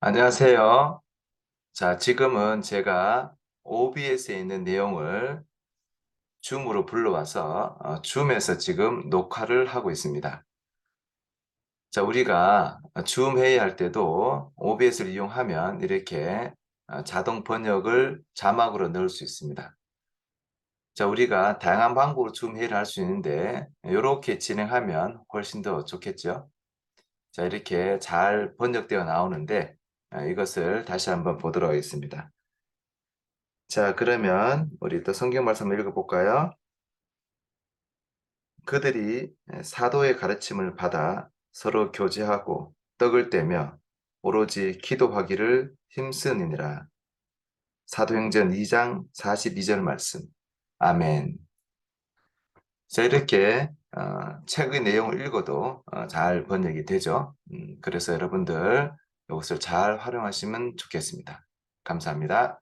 안녕하세요. 자, 지금은 제가 OBS에 있는 내용을 줌으로 불러와서 어, 줌에서 지금 녹화를 하고 있습니다. 자, 우리가 줌 회의할 때도 OBS를 이용하면 이렇게 어, 자동 번역을 자막으로 넣을 수 있습니다. 자, 우리가 다양한 방법으로 줌 회의를 할 수 있는데 이렇게 진행하면 훨씬 더 좋겠죠. 자, 이렇게 잘 번역되어 나오는데 아, 이것을 다시 한번 보도록 하겠습니다. 자, 그러면 우리 또 성경 말씀 을 읽어볼까요? 그들이 사도의 가르침을 받아 서로 교제하고 떡을 떼며 오로지 기도하기를 힘쓰니라. 사도행전 2장 42절 말씀. 아멘. 자, 이렇게 어, 책의 내용을 읽어도 어, 잘 번역이 되죠. 음, 그래서 여러분들 이것을 잘 활용하시면 좋겠습니다. 감사합니다.